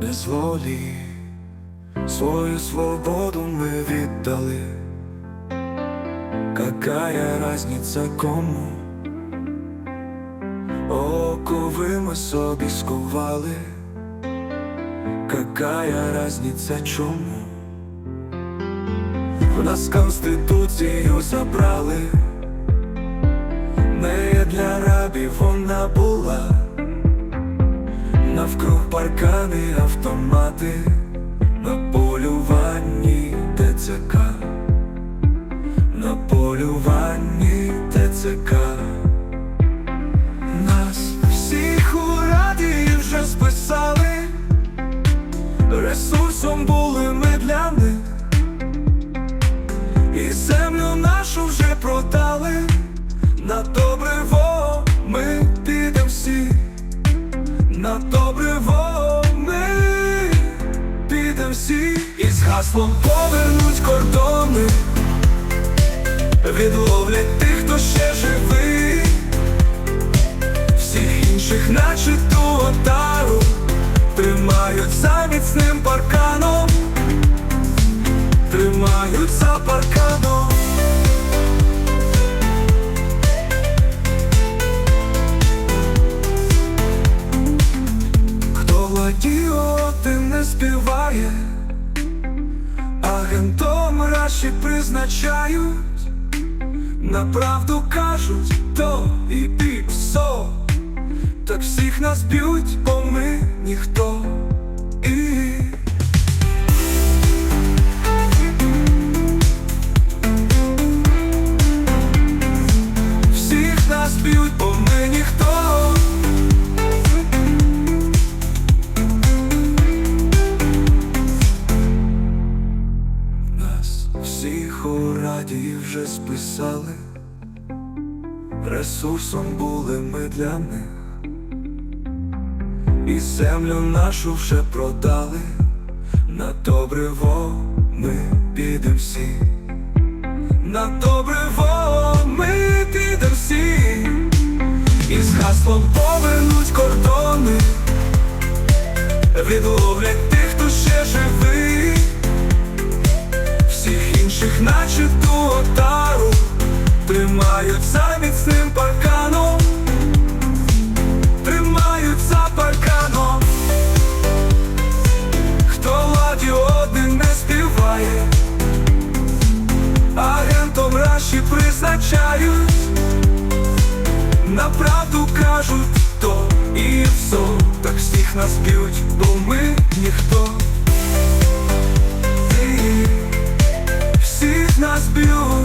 без волі, свою свободу ми віддали. Какая разница кому? Окови ми собі скували, какая разница чому? В нас конституцію забрали, не для рабів вона була, навкруг паркани, автомати, на полюванні ТЦК, на полюванні ТЦК. Нас всіх у раді вже списали, гаслом повернуть кордони, відловлять тих, хто ще живий. Всіх інших, наче ту отару, тримають за міцним парканом, тримають за парканом. Хто ладіоти не співає, агентом раші призначають. На правду кажуть, то і піпсо Так всіх нас б'ють, бо ми ніхто у раді вже списали, ресурсом були ми для них, і землю нашу вже продали, на добре во ми підем всі, на добре во ми підем всі, і з гаслом повернуть кордони, відловлять тих, хто ще живий за міцним парканом, тримаються парканом, хто ладі один не співає, агентом раші призначають, на правду кажуть, то і все, так всіх нас б'ють, бо ми ніхто. Всіх нас б'ють.